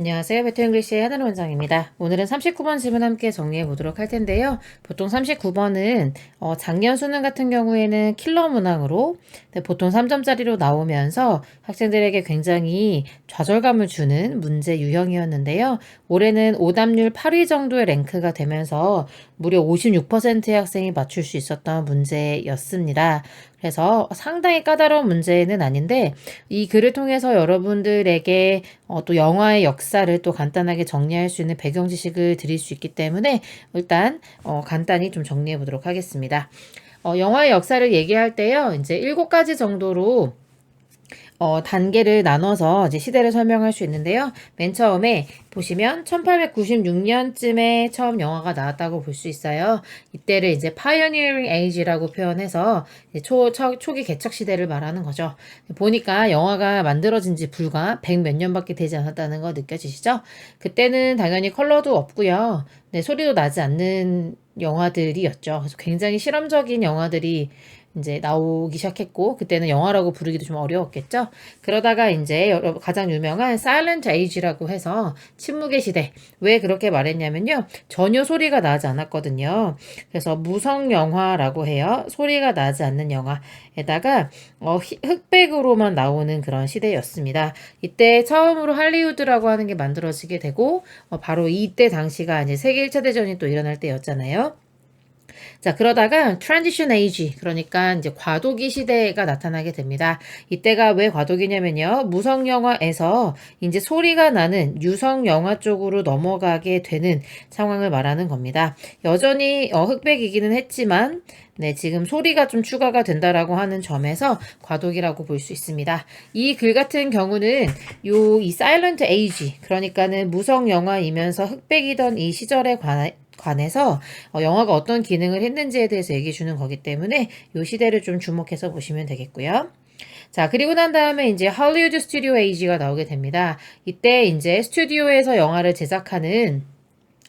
안녕하세요. 베트 잉글리시의 하늘 원장입니다. 오늘은 39번 질문 함께 정리해 보도록 할 텐데요. 보통 39번은 어, 작년 수능 같은 경우에는 킬러 문항으로 네, 보통 3점짜리로 나오면서 학생들에게 굉장히 좌절감을 주는 문제 유형이었는데요. 올해는 오답률 8위 정도의 랭크가 되면서 무려 56%의 학생이 맞출 수 있었던 문제였습니다. 그래서 상당히 까다로운 문제는 아닌데 이 글을 통해서 여러분들에게 어, 또 영화의 역사를 또 간단하게 정리할 수 있는 배경 지식을 드릴 수 있기 때문에 일단 어, 간단히 좀 정리해 보도록 하겠습니다. 어, 영화의 역사를 얘기할 때요, 이제 일곱 가지 정도로 어, 단계를 나눠서 이제 시대를 설명할 수 있는데요. 맨 처음에 보시면 1896년쯤에 처음 영화가 나왔다고 볼 수 있어요. 이때를 이제 pioneering age라고 표현해서 초, 초, 초 기 개척 시대를 말하는 거죠. 보니까 영화가 만들어진 지 불과 100 몇 년밖에 되지 않았다는 거 느껴지시죠? 그때는 당연히 컬러도 없고요. 네, 소리도 나지 않는 영화들이었죠. 그래서 굉장히 실험적인 영화들이 이제 나오기 시작했고 그때는 영화라고 부르기도 좀 어려웠겠죠. 그러다가 이제 가장 유명한 사일런트 에이지라고 해서 침묵의 시대. 왜 그렇게 말했냐면요. 전혀 소리가 나지 않았거든요. 그래서 무성 영화라고 해요. 소리가 나지 않는 영화에다가 어, 흑백으로만 나오는 그런 시대였습니다. 이때 처음으로 할리우드라고 하는 게 만들어지게 되고 어, 바로 이때 당시가 이제 세계 1차 대전이 또 일어날 때였잖아요. 자, 그러다가 트랜지션 에이지, 그러니까 이제 과도기 시대가 나타나게 됩니다. 이때가 왜 과도기냐면요. 무성 영화에서 이제 소리가 나는 유성 영화 쪽으로 넘어가게 되는 상황을 말하는 겁니다. 여전히 어, 흑백이기는 했지만 네, 지금 소리가 좀 추가가 된다라고 하는 점에서 과도기라고 볼 수 있습니다. 이 글 같은 경우는 요 이 사일런트 에이지 그러니까는 무성 영화이면서 흑백이던 이 시절에 관한 관해서 어, 영화가 어떤 기능을 했는지에 대해서 얘기해 주는 거기 때문에 이 시대를 좀 주목해서 보시면 되겠고요. 자, 그리고 난 다음에 이제 할리우드 스튜디오 에이지가 나오게 됩니다. 이때 이제 스튜디오에서 영화를 제작하는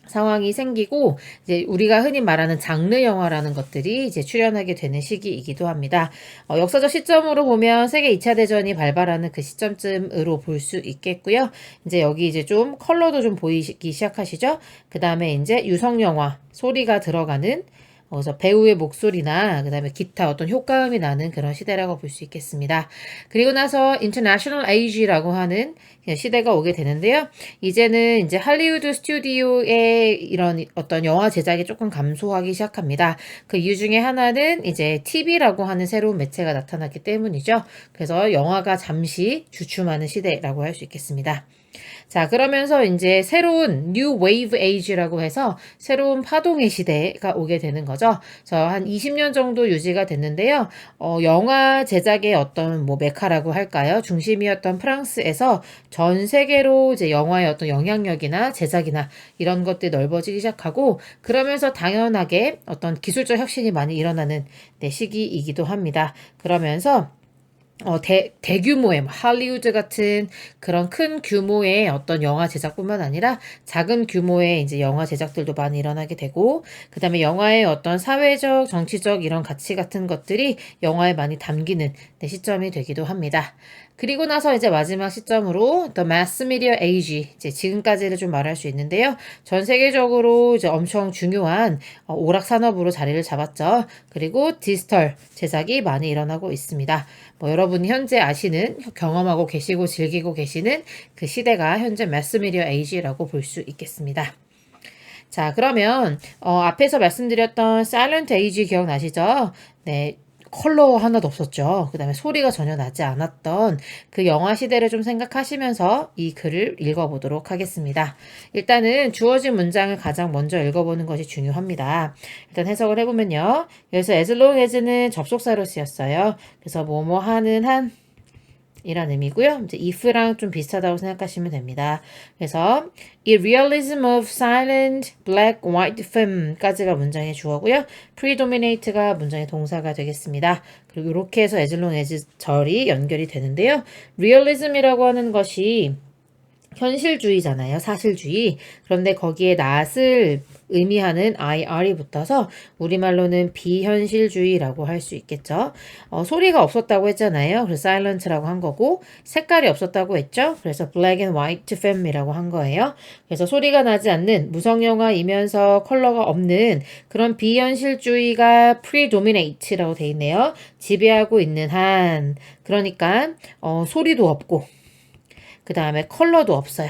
상황이 생기고 이제 우리가 흔히 말하는 장르 영화라는 것들이 이제 출연하게 되는 시기이기도 합니다. 어, 역사적 시점으로 보면 세계 2차 대전이 발발하는 그 시점쯤으로 볼 수 있겠고요. 이제 여기 이제 좀 컬러도 좀 보이기 시작하시죠? 그 다음에 이제 유성 영화 소리가 들어가는 그래서 배우의 목소리나 그다음에 기타 어떤 효과음이 나는 그런 시대라고 볼 수 있겠습니다. 그리고 나서 인터내셔널 에이지라고 하는 시대가 오게 되는데요. 이제는 이제 할리우드 스튜디오의 이런 어떤 영화 제작이 조금 감소하기 시작합니다. 그 이유 중에 하나는 이제 TV라고 하는 새로운 매체가 나타났기 때문이죠. 그래서 영화가 잠시 주춤하는 시대라고 할 수 있겠습니다. 자, 그러면서 이제 새로운 New Wave Age라고 해서 새로운 파동의 시대가 오게 되는 거죠. 저 한 20년 정도 유지가 됐는데요. 어, 영화 제작의 어떤 뭐 메카라고 할까요? 중심이었던 프랑스에서 전 세계로 이제 영화의 어떤 영향력이나 제작이나 이런 것들이 넓어지기 시작하고 그러면서 당연하게 어떤 기술적 혁신이 많이 일어나는 네, 시기이기도 합니다. 그러면서 어, 대, 대규모의 뭐 할리우드 같은 그런 큰 규모의 어떤 영화 제작뿐만 아니라 작은 규모의 이제 영화 제작들도 많이 일어나게 되고 그 다음에 영화의 어떤 사회적, 정치적 이런 가치 같은 것들이 영화에 많이 담기는 네, 시점이 되기도 합니다. 그리고 나서 이제 마지막 시점으로 The Mass Media Age 이제 지금까지를 좀 말할 수 있는데요. 전 세계적으로 이제 엄청 중요한 어, 오락 산업으로 자리를 잡았죠. 그리고 디지털 제작이 많이 일어나고 있습니다. 뭐 여러분이 현재 아시는 경험하고 계시고 즐기고 계시는 그 시대가 현재 매스미디어 에이지라고 볼 수 있겠습니다. 자, 그러면 어, 앞에서 말씀드렸던 사일런트 에이지 기억나시죠? 네, 컬러 하나도 없었죠. 그 다음에 소리가 전혀 나지 않았던 그 영화 시대를 좀 생각하시면서 이 글을 읽어보도록 하겠습니다. 일단은 주어진 문장을 가장 먼저 읽어보는 것이 중요합니다. 일단 해석을 해보면요. 여기서 as long as는 접속사로 쓰였어요. 그래서 뭐뭐 하는 한 이란 의미고요. 이제 if랑 좀 비슷하다고 생각하시면 됩니다. 그래서 이 realism of silent black white film까지가 문장의 주어고요. predominate가 문장의 동사가 되겠습니다. 그리고 이렇게 해서 as long as 절이 연결이 되는데요. realism이라고 하는 것이 현실주의잖아요. 사실주의. 그런데 거기에 낫을 의미하는 IR이 붙어서 우리말로는 비현실주의라고 할 수 있겠죠. 어, 소리가 없었다고 했잖아요. 그래서 silent라고 한 거고 색깔이 없었다고 했죠. 그래서 black and white film이라고 한 거예요. 그래서 소리가 나지 않는 무성 영화이면서 컬러가 없는 그런 비현실주의가 predominate라고 돼 있네요. 지배하고 있는 한 그러니까 어, 소리도 없고 그 다음에 컬러도 없어요.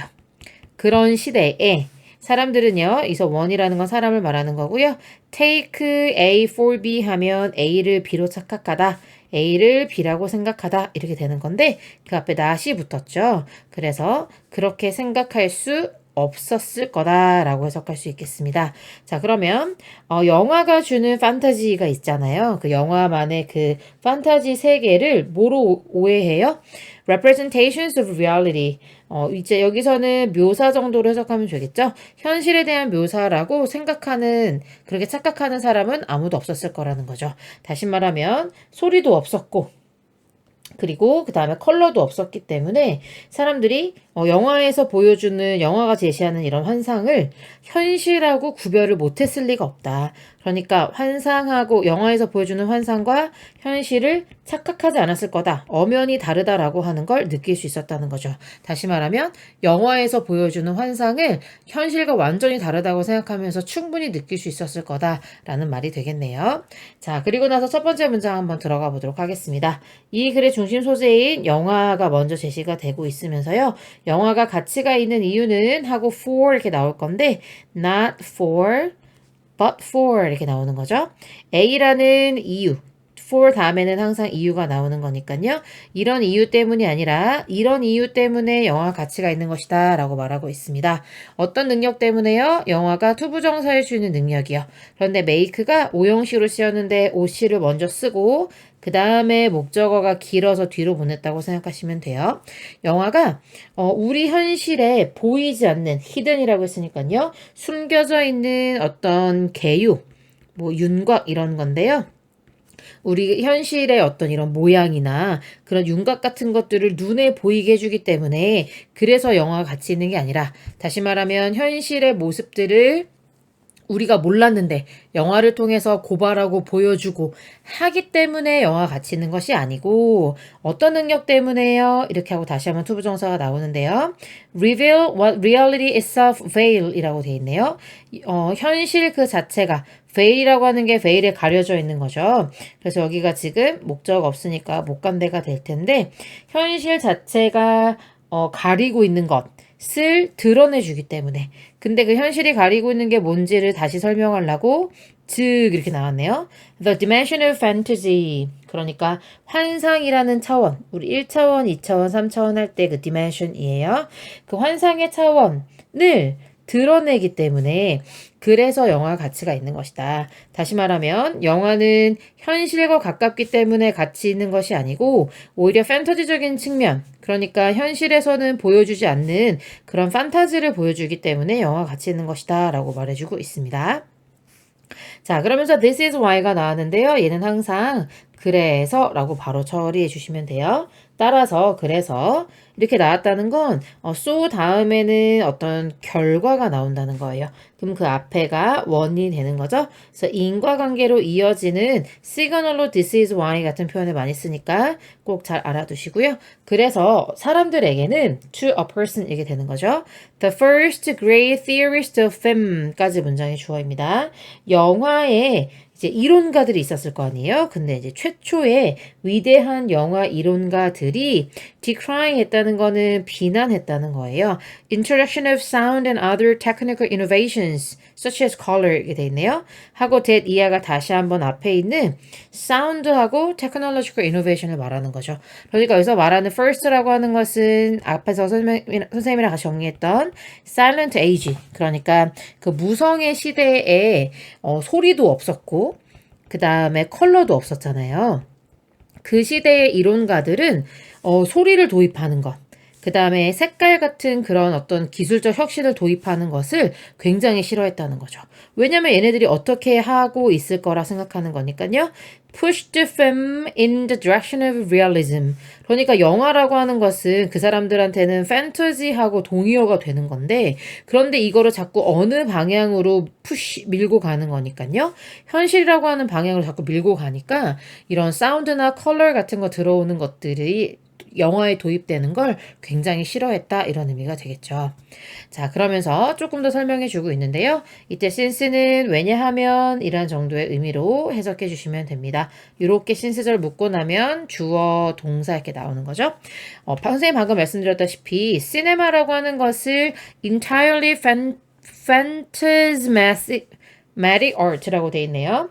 그런 시대에 사람들은요, 이서 원이라는 건 사람을 말하는 거고요. take A for B 하면 A를 B로 착각하다. A를 B라고 생각하다. 이렇게 되는 건데, 그 앞에 not이 붙었죠. 그래서 그렇게 생각할 수 없었을 거다라고 해석할 수 있겠습니다. 자, 그러면 어, 영화가 주는 판타지가 있잖아요. 그 영화만의 그 판타지 세계를 뭐로 오해해요? representations of reality. 어, 이제 여기서는 묘사 정도로 해석하면 되겠죠? 현실에 대한 묘사라고 생각하는, 그렇게 착각하는 사람은 아무도 없었을 거라는 거죠. 다시 말하면, 소리도 없었고, 그리고 그 다음에 컬러도 없었기 때문에 사람들이 어, 영화에서 보여주는 영화가 제시하는 이런 환상을 현실하고 구별을 못했을 리가 없다. 그러니까 환상하고 영화에서 보여주는 환상과 현실을 착각하지 않았을 거다. 엄연히 다르다라고 하는 걸 느낄 수 있었다는 거죠. 다시 말하면 영화에서 보여주는 환상을 현실과 완전히 다르다고 생각하면서 충분히 느낄 수 있었을 거다라는 말이 되겠네요. 자, 그리고 나서 첫 번째 문장 한번 들어가 보도록 하겠습니다. 이 글의 중심 소재인 영화가 먼저 제시가 되고 있으면서요. 영화가 가치가 있는 이유는 하고 for 이렇게 나올 건데 not for but for 이렇게 나오는 거죠. A라는 이유, for 다음에는 항상 이유가 나오는 거니까요. 이런 이유 때문이 아니라 이런 이유 때문에 영화 가치가 있는 것이다 라고 말하고 있습니다. 어떤 능력 때문에요? 영화가 투부정사일 수 있는 능력이요. 그런데 make가 오형식으로 쓰였는데 오씨를 먼저 쓰고 그 다음에 목적어가 길어서 뒤로 보냈다고 생각하시면 돼요. 영화가 어, 우리 현실에 보이지 않는 히든이라고 했으니까요. 숨겨져 있는 어떤 개유, 뭐 윤곽 이런 건데요. 우리 현실의 어떤 이런 모양이나 그런 윤곽 같은 것들을 눈에 보이게 해주기 때문에 그래서 영화가 가치 있는 게 아니라 다시 말하면 현실의 모습들을 우리가 몰랐는데 영화를 통해서 고발하고 보여주고 하기 때문에 영화 가치 있는 것이 아니고 어떤 능력 때문에요? 이렇게 하고 다시 한번 투부 정사가 나오는데요. reveal what reality itself veil 이라고 되어 있네요. 어, 현실 그 자체가 veil이라고 하는 게 veil에 가려져 있는 거죠. 그래서 여기가 지금 목적 없으니까 목간대가 될 텐데 현실 자체가 어, 가리고 있는 것. 을 드러내주기 때문에. 근데 그 현실이 가리고 있는 게 뭔지를 다시 설명하려고 즉 이렇게 나왔네요. The dimension of fantasy. 그러니까 환상이라는 차원. 우리 1차원, 2차원, 3차원 할 때 그 dimension이에요. 그 환상의 차원을 드러내기 때문에 그래서 영화 가치가 있는 것이다. 다시 말하면 영화는 현실과 가깝기 때문에 가치 있는 것이 아니고 오히려 판타지적인 측면, 그러니까 현실에서는 보여주지 않는 그런 판타지를 보여주기 때문에 영화 가치 있는 것이다 라고 말해주고 있습니다. 자, 그러면서 this is why가 나왔는데요. 얘는 항상 그래서 라고 바로 처리해 주시면 돼요. 따라서 그래서 이렇게 나왔다는 건 어, so 다음에는 어떤 결과가 나온다는 거예요. 그럼 그 앞에가 원이 되는 거죠. 그래서 인과관계로 이어지는 시그널로 this is why 같은 표현을 많이 쓰니까 꼭 잘 알아두시고요. 그래서 사람들에게는 to a person 이게 되는 거죠. The first great theorist of film까지 문장이 주어입니다. 영화의 이제 이론가들이 있었을 거 아니에요. 근데 이제 최초의 위대한 영화 이론가들이 decry 했다는 거는 비난했다는 거예요. Introduction of sound and other technical innovations such as color 이게 돼 있네요. 하고 that 이하가 다시 한번 앞에 있는 sound하고 technological innovation을 말하는 거죠. 그러니까 여기서 말하는 first라고 하는 것은 앞에서 선생님, 선생님이랑 같이 정리했던 silent age 그러니까 그 무성의 시대에 어, 소리도 없었고 그 다음에 컬러도 없었잖아요. 그 시대의 이론가들은 어, 소리를 도입하는 것. 그 다음에 색깔 같은 그런 어떤 기술적 혁신을 도입하는 것을 굉장히 싫어했다는 거죠. 왜냐면 얘네들이 어떻게 하고 있을 거라 생각하는 거니까요. Push the film in the direction of realism. 그러니까 영화라고 하는 것은 그 사람들한테는 판타지하고 동의어가 되는 건데 그런데 이거를 자꾸 어느 방향으로 푸시 밀고 가는 거니까요. 현실이라고 하는 방향으로 자꾸 밀고 가니까 이런 사운드나 컬러 같은 거 들어오는 것들이 영화에 도입되는 걸 굉장히 싫어했다 이런 의미가 되겠죠. 자 그러면서 조금 더 설명해 주고 있는데요. 이때 since는 왜냐하면 이런 정도의 의미로 해석해 주시면 됩니다. 이렇게 since절 묶고 나면 주어 동사 이렇게 나오는 거죠. 어, 선생님 방금 말씀드렸다시피 시네마라고 하는 것을 entirely fan, phantasmatic art라고 돼 있네요.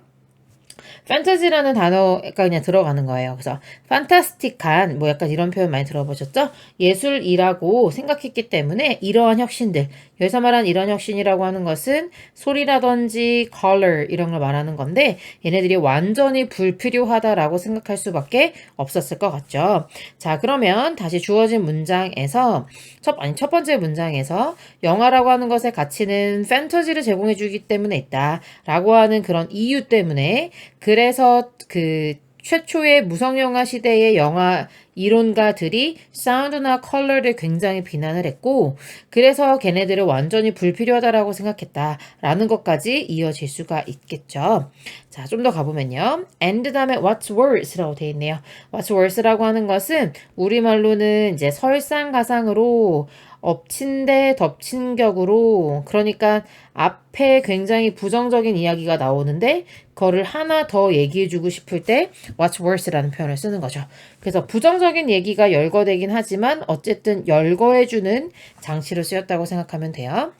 판타지라는 단어가 그냥 들어가는 거예요. 그래서 판타스틱한 뭐 약간 이런 표현 많이 들어보셨죠? 예술이라고 생각했기 때문에 이러한 혁신들 여기서 말한 이런 혁신이라고 하는 것은 소리라든지 color 이런 걸 말하는 건데 얘네들이 완전히 불필요하다라고 생각할 수밖에 없었을 것 같죠. 자 그러면 다시 주어진 문장에서 첫 아니 첫 번째 문장에서 영화라고 하는 것의 가치는 판타지를 제공해 주기 때문에 있다라고 하는 그런 이유 때문에 그래서 그 최초의 무성영화 시대의 영화 이론가들이 사운드나 컬러를 굉장히 비난을 했고 그래서 걔네들을 완전히 불필요하다라고 생각했다라는 것까지 이어질 수가 있겠죠. 자, 좀 더 가보면요. and 다음에 what's worse라고 되어 있네요. what's worse라고 하는 것은 우리말로는 이제 설상가상으로 엎친 데 덮친 격으로 그러니까 앞에 굉장히 부정적인 이야기가 나오는데 그거를 하나 더 얘기해주고 싶을 때 what's worse라는 표현을 쓰는 거죠. 그래서 부정적인 얘기가 열거되긴 하지만 어쨌든 열거해주는 장치로 쓰였다고 생각하면 돼요.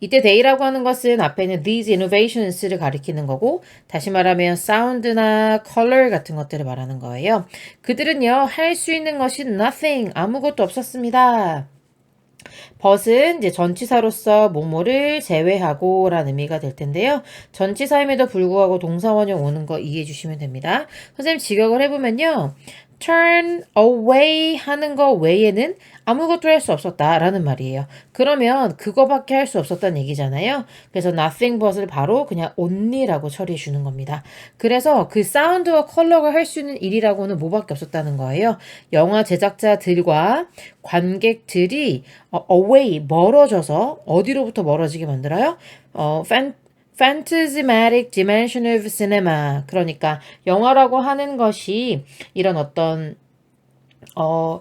이때 day라고 하는 것은 앞에는 these innovations를 가리키는 거고 다시 말하면 sound나 color 같은 것들을 말하는 거예요. 그들은요 할 수 있는 것이 nothing 아무것도 없었습니다. 벗은 이제 전치사로서 뭐뭐를 제외하고 라는 의미가 될 텐데요. 전치사임에도 불구하고 동사원형 오는 거 이해해 주시면 됩니다. 선생님 직역을 해보면요. turn away 하는 거 외에는 아무것도 할 수 없었다라는 말이에요. 그러면 그거밖에 할 수 없었다는 얘기잖아요. 그래서 nothing but을 바로 그냥 only라고 처리해 주는 겁니다. 그래서 그 사운드와 컬러가 할 수 있는 일이라고는 뭐밖에 없었다는 거예요. 영화 제작자들과 관객들이 어, away 멀어져서 어디로부터 멀어지게 만들어요? 어, fan phantasmatic dimension of cinema. 그러니까 영화라고 하는 것이 이런 어떤 어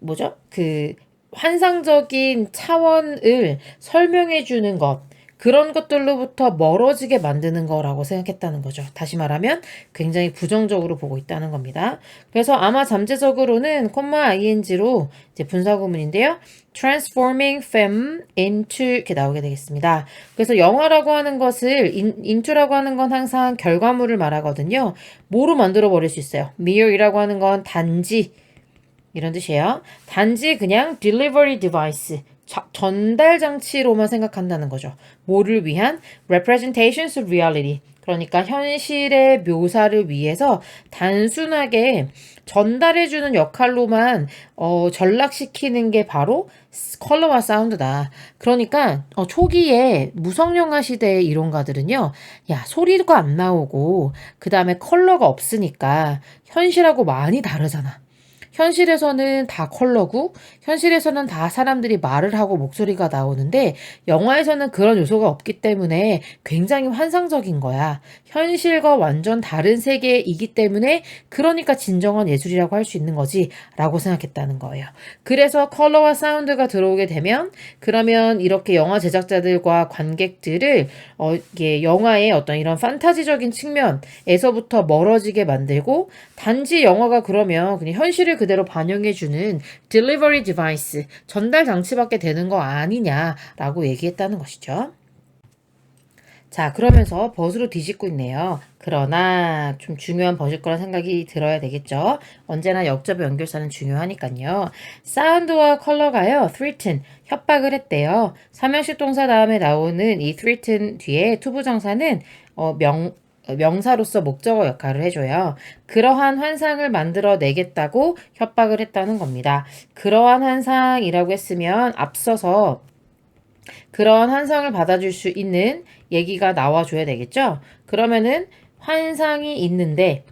뭐죠? 그 환상적인 차원을 설명해 주는 것. 그런 것들로부터 멀어지게 만드는 거라고 생각했다는 거죠. 다시 말하면 굉장히 부정적으로 보고 있다는 겁니다. 그래서 아마 잠재적으로는 콤마 ing로 이제 분사구문인데요. transforming film into 이렇게 나오게 되겠습니다. 그래서 영화라고 하는 것을 in, into라고 하는 건 항상 결과물을 말하거든요. 뭐로 만들어 버릴 수 있어요. mere이라고 하는 건 단지 이런 뜻이에요. 단지 그냥 delivery device 자, 전달 장치로만 생각한다는 거죠. 뭐를 위한 representations of reality. 그러니까 현실의 묘사를 위해서 단순하게 전달해주는 역할로만 어, 전락시키는 게 바로 컬러와 사운드다. 그러니까 어, 초기에 무성영화 시대의 이론가들은요, 야 소리가 안 나오고 그 다음에 컬러가 없으니까 현실하고 많이 다르잖아. 현실에서는 다 컬러고 현실에서는 다 사람들이 말을 하고 목소리가 나오는데 영화에서는 그런 요소가 없기 때문에 굉장히 환상적인 거야. 현실과 완전 다른 세계이기 때문에 그러니까 진정한 예술이라고 할 수 있는 거지 라고 생각했다는 거예요. 그래서 컬러와 사운드가 들어오게 되면 그러면 이렇게 영화 제작자들과 관객들을 어, 이게 영화의 어떤 이런 판타지적인 측면에서부터 멀어지게 만들고 단지 영화가 그러면 그냥 현실을 그대로 반영해주는 delivery device, 전달 장치밖에 되는 거 아니냐라고 얘기했다는 것이죠. 자, 그러면서 벗으로 뒤집고 있네요. 그러나 좀 중요한 벗일 거란 생각이 들어야 되겠죠. 언제나 역접의 연결사는 중요하니까요. 사운드와 컬러가요. threaten, 협박을 했대요. 삼형식 동사 다음에 나오는 이 threaten 뒤에 투부정사는 어, 명, 명사로서 목적어 역할을 해줘요. 그러한 환상을 만들어 내겠다고 협박을 했다는 겁니다. 그러한 환상이라고 했으면 앞서서 그런 환상을 받아줄 수 있는 얘기가 나와줘야 되겠죠? 그러면은 환상이 있는데,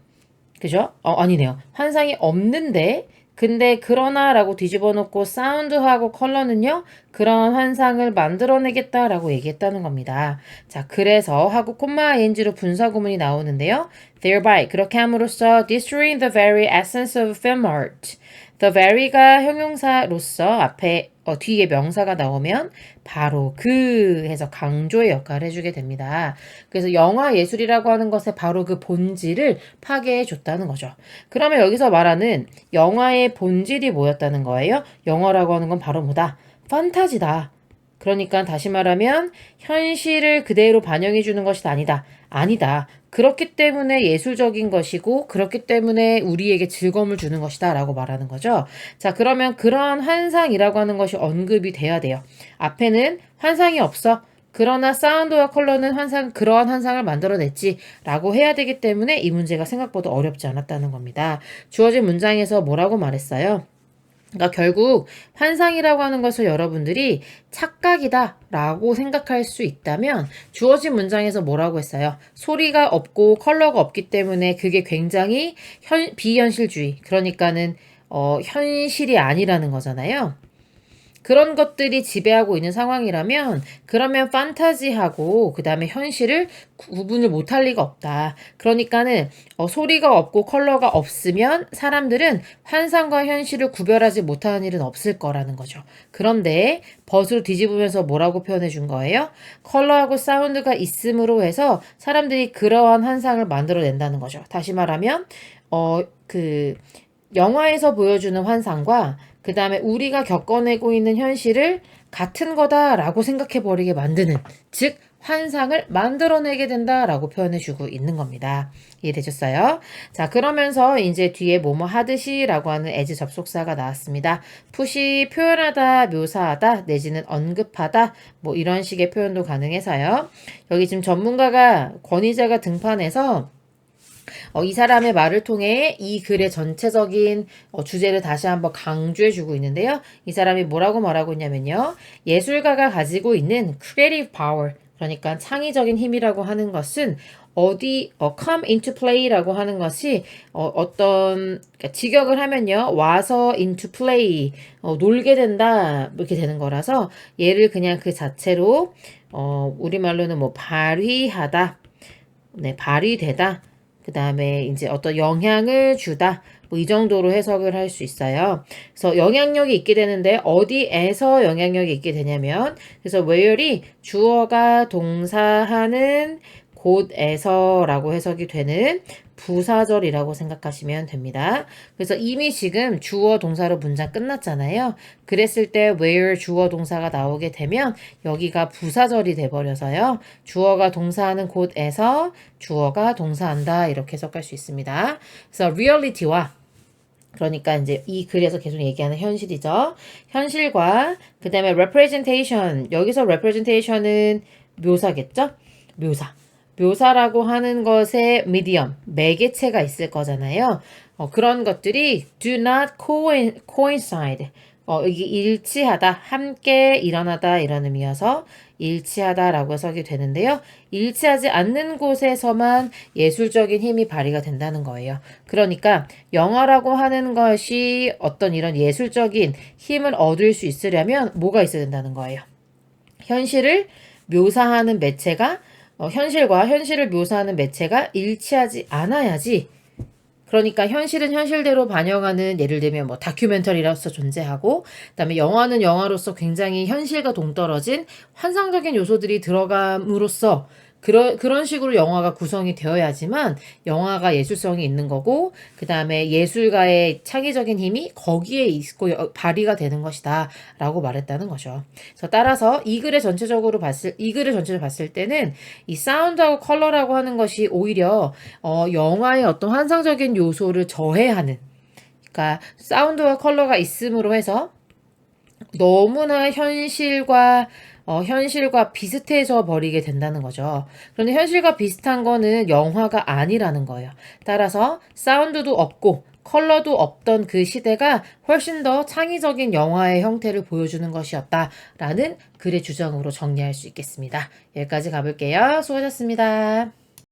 그죠? 어, 아니네요. 환상이 없는데, 근데 그러나 라고 뒤집어 놓고 사운드하고 컬러는요, 그런 환상을 만들어내겠다 라고 얘기했다는 겁니다. 자, 그래서 하고 콤마 ing로 분사 구문이 나오는데요. thereby 그렇게 함으로써 destroying the very essence of film art. the very가 형용사로서 앞에 어, 뒤에 명사가 나오면 바로 그 해서 강조의 역할을 해주게 됩니다. 그래서 영화 예술이라고 하는 것의 바로 그 본질을 파괴해 줬다는 거죠. 그러면 여기서 말하는 영화의 본질이 뭐였다는 거예요? 영화라고 하는 건 바로 뭐다? 판타지다. 그러니까 다시 말하면 현실을 그대로 반영해 주는 것이 아니다. 아니다. 그렇기 때문에 예술적인 것이고 그렇기 때문에 우리에게 즐거움을 주는 것이다 라고 말하는 거죠. 자, 그러면 그런 환상이라고 하는 것이 언급이 돼야 돼요. 앞에는 환상이 없어. 그러나 사운드와 컬러는 환상, 그러한 환상을 만들어냈지 라고 해야 되기 때문에 이 문제가 생각보다 어렵지 않았다는 겁니다. 주어진 문장에서 뭐라고 말했어요? 그러니까 결국 환상이라고 하는 것을 여러분들이 착각이다 라고 생각할 수 있다면 주어진 문장에서 뭐라고 했어요? 소리가 없고 컬러가 없기 때문에 그게 굉장히 현, 비현실주의 그러니까는 어, 현실이 아니라는 거잖아요. 그런 것들이 지배하고 있는 상황이라면 그러면 판타지하고 그 다음에 현실을 구분을 못할 리가 없다. 그러니까는 어, 소리가 없고 컬러가 없으면 사람들은 환상과 현실을 구별하지 못하는 일은 없을 거라는 거죠. 그런데 벗으로 뒤집으면서 뭐라고 표현해 준 거예요? 컬러하고 사운드가 있음으로 해서 사람들이 그러한 환상을 만들어낸다는 거죠. 다시 말하면 어 그 영화에서 보여주는 환상과 그 다음에 우리가 겪어내고 있는 현실을 같은 거다라고 생각해 버리게 만드는, 즉, 환상을 만들어내게 된다라고 표현해주고 있는 겁니다. 이해되셨어요? 자, 그러면서 이제 뒤에 뭐뭐 하듯이라고 하는 as 접속사가 나왔습니다. 푸시 표현하다, 묘사하다, 내지는 언급하다, 뭐 이런 식의 표현도 가능해서요. 여기 지금 전문가가, 권위자가 등판해서 어, 이 사람의 말을 통해 이 글의 전체적인 어, 주제를 다시 한번 강조해주고 있는데요. 이 사람이 뭐라고 말하고 있냐면요. 예술가가 가지고 있는 creative power, 그러니까 창의적인 힘이라고 하는 것은 어디 어, come into play라고 하는 것이 어, 어떤 그러니까 직역을 하면요 와서 into play 어, 놀게 된다 이렇게 되는 거라서 얘를 그냥 그 자체로 어, 우리말로는 뭐 발휘하다 네 발휘되다 그 다음에 이제 어떤 영향을 주다. 뭐 이 정도로 해석을 할 수 있어요. 그래서 영향력이 있게 되는데 어디에서 영향력이 있게 되냐면 그래서 where이 주어가 동사하는 곳에서라고 해석이 되는 부사절이라고 생각하시면 됩니다. 그래서 이미 지금 주어 동사로 문장 끝났잖아요. 그랬을 때 where 주어 동사가 나오게 되면 여기가 부사절이 돼버려서요. 주어가 동사하는 곳에서 주어가 동사한다 이렇게 해석할 수 있습니다. 그래서 reality와 그러니까 이제 이 글에서 계속 얘기하는 현실이죠. 현실과 그 다음에 representation 여기서 representation은 묘사겠죠? 묘사. 묘사라고 하는 것에 미디엄, 매개체가 있을 거잖아요. 어, 그런 것들이 do not coincide. 어, 이게 일치하다, 함께 일어나다 이런 의미여서 일치하다라고 해석이 되는데요. 일치하지 않는 곳에서만 예술적인 힘이 발휘가 된다는 거예요. 그러니까 영화라고 하는 것이 어떤 이런 예술적인 힘을 얻을 수 있으려면 뭐가 있어야 된다는 거예요. 현실을 묘사하는 매체가 어, 현실과 현실을 묘사하는 매체가 일치하지 않아야지. 그러니까 현실은 현실대로 반영하는 예를 들면 뭐 다큐멘터리로서 존재하고 그다음에 영화는 영화로서 굉장히 현실과 동떨어진 환상적인 요소들이 들어감으로써 그런 그런 식으로 영화가 구성이 되어야지만 영화가 예술성이 있는 거고 그 다음에 예술가의 창의적인 힘이 거기에 있고 발휘가 되는 것이다 라고 말했다는 거죠. 그래서 따라서 이 글의 전체적으로 봤을 이 글을 전체적으로 봤을 때는 이 사운드하고 컬러라고 하는 것이 오히려 어, 영화의 어떤 환상적인 요소를 저해하는 그러니까 사운드와 컬러가 있음으로 해서 너무나 현실과 어, 현실과 비슷해져 버리게 된다는 거죠. 그런데 현실과 비슷한 거는 영화가 아니라는 거예요. 따라서 사운드도 없고 컬러도 없던 그 시대가 훨씬 더 창의적인 영화의 형태를 보여주는 것이었다라는 글의 주장으로 정리할 수 있겠습니다. 여기까지 가볼게요. 수고하셨습니다.